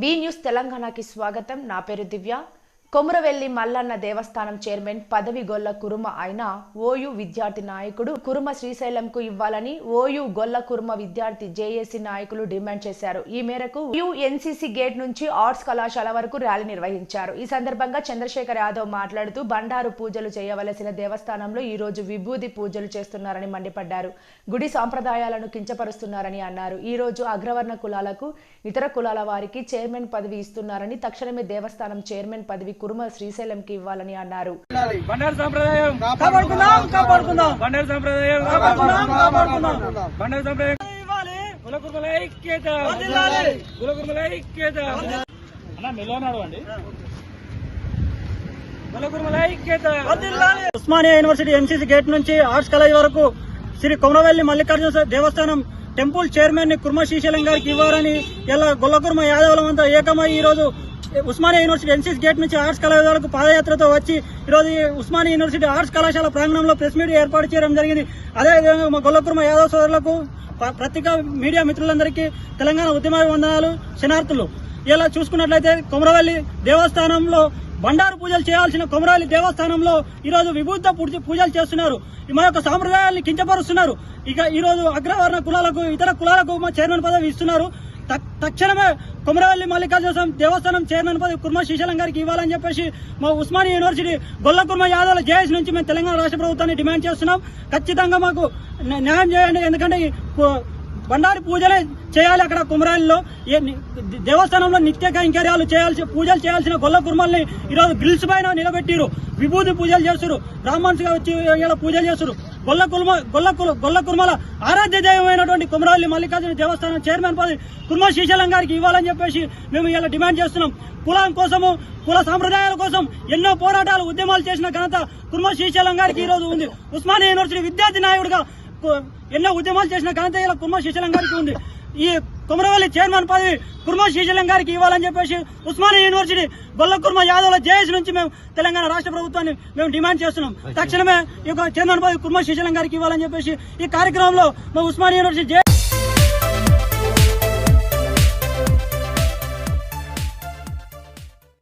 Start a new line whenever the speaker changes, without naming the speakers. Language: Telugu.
వి న్యూస్ తెలంగాణకి స్వాగతం. నా పేరు దివ్య. కొమురవెల్లి మల్లన్న దేవస్థానం చైర్మన్ పదవి గొల్ల కురుమ అయిన ఓయు విద్యార్థి నాయకుడు కురుమ శ్రీశైలంకు ఇవ్వాలని ఓయు గొల్ల కురుమ విద్యార్థి జేఏసీ నాయకులు డిమాండ్ చేశారు. ఈ మేరకు యు ఎన్సీసీ గేట్ నుంచి ఆర్ట్స్ కళాశాల వరకు ర్యాలీ నిర్వహించారు. ఈ సందర్భంగా చంద్రశేఖర్ యాదవ్ మాట్లాడుతూ బండారు పూజలు చేయవలసిన దేవస్థానంలో ఈ రోజు విభూది పూజలు చేస్తున్నారని మండిపడ్డారు. గుడి సాంప్రదాయాలను కించపరుస్తున్నారని అన్నారు. ఈ రోజు అగ్రవర్ణ కులాలకు ఇతర కులాల వారికి చైర్మన్ పదవి ఇస్తున్నారని తక్షణమే దేవస్థానం చైర్మన్ పదవి కురుమ శ్రీశైలంకి ఇవ్వాలని అన్నారు.
బండారు సాంప్రదాయం
కాపాడుకుందాం కాపాడుకుందాం.
బండారు సాంప్రదాయం
కాపాడుకుందాం కాపాడుకుందాం.
బండారు సాంప్రదాయం.
ఇవ్వాలి.
కులకుర్మల ఐక్యత.
వర్ధిల్లాలి.
కులకుర్మల ఐక్యత. అన్న మెల్లనాడు అండి. కులకుర్మల ఐక్యత.
వర్ధిల్లాలి. ఉస్మానియా యూనివర్సిటీ ఎన్సీసీ గేట్ నుంచి ఆర్ట్స్ కాలేజ్ వరకు శ్రీ కొమరవెల్లి మల్లికార్జున దేవస్థానం టెంపుల్ చైర్మన్ని కుర్మ శ్రీశైలం గారికి ఇవ్వాలని ఇలా గొల్లకుర్మ యాదవులం అంతా ఏకమై ఈ రోజు ఉస్మానియా యూనివర్సిటీ ఎన్సీస్ గేట్ నుంచి ఆర్ట్స్ కళాశాలకు పాదయాత్రతో వచ్చి ఈరోజు ఉస్మానియా యూనివర్సిటీ ఆర్ట్స్ కళాశాల ప్రాంగణంలో ప్రెస్ మీట్ ఏర్పాటు చేయడం జరిగింది. అదేవిధంగా మా గొల్లకుర్మ యాదవ సోదరులకు ప- పత్రికా మీడియా మిత్రులందరికీ తెలంగాణ ఉద్యమ వందనాలు శనార్థులు ఇలా చూసుకున్నట్లయితే కొమరవల్లి దేవస్థానంలో బండారు పూజలు చేయాల్సిన కొమరవల్లి దేవస్థానంలో ఈరోజు విభూత పూజలు చేస్తున్నారు. ఈ మా యొక్క సాంప్రదాయాన్ని కించపరుస్తున్నారు. ఇక ఈరోజు అగ్రవర్ణ కులాలకు ఇతర కులాలకు మా చైర్మన్ పదవి ఇస్తున్నారు. తక్షణమే కుమరవల్లి మల్లికార్జున దేవస్థానం చైర్మన్ పదవి కుర్మ శ్రీశైలం గారికి ఇవ్వాలని చెప్పేసి మా ఉస్మానియా యూనివర్సిటీ గొల్ల కుర్మ యాదవ్ జేఎస్ నుంచి మేము తెలంగాణ రాష్ట్ర ప్రభుత్వాన్ని డిమాండ్ చేస్తున్నాం. ఖచ్చితంగా మాకు న్యాయం చేయండి. ఎందుకంటే బండారి పూజలే చేయాలి అక్కడ కుమరాయిల్లో ఏ దేవస్థానంలో నిత్య కైంకర్యాలు చేయాల్సి పూజలు చేయాల్సిన గొల్ల కుర్మల్ని ఈరోజు గ్రిల్స్ పైన నిలబెట్టిరు. విభూతి పూజలు చేస్తారు. బ్రాహ్మణ్స్గా వచ్చి ఇలా పూజలు చేస్తారు. గొల్ల కుర్మ గొల్ల గొల్ల కుర్మల ఆరాధ్య దైవమైనటువంటి కుమరవల్లి మల్లికార్జున దేవస్థానం చైర్మన్ పదవి కుర్మ శ్రీశైలం గారికి ఇవ్వాలని చెప్పేసి మేము ఇలా డిమాండ్ చేస్తున్నాం. కులం కోసము కుల సాంప్రదాయాల కోసం ఎన్నో పోరాటాలు ఉద్యమాలు చేసిన ఘనత కుర్మ శ్రీశైలం గారికి ఈ రోజు ఉంది. ఉస్మానియా యూనివర్సిటీ విద్యార్థి నాయకుడిగా ఎన్నో ఉద్యమాలు చేసిన ఘనత ఇలా కుర్మ శ్రీశైలం గారికి ఉంది. ఈ కుమరవల్లి చైర్మన్ పదవి కుర్మ శ్రీశైలం గారికి ఇవ్వాలని చెప్పేసి ఉస్మానియా యూనివర్సిటీ గొల్ల కుర్మ యాదవ్ల జేఎస్ నుంచి మేము తెలంగాణ రాష్ట్ర ప్రభుత్వాన్ని మేము డిమాండ్ చేస్తున్నాం. తక్షణమే ఈ చైర్మన్ పదవి కుర్మ శ్రీశైలం గారికి ఇవ్వాలని చెప్పేసి ఈ కార్యక్రమంలో మా ఉస్మానియా యూనివర్సిటీ జే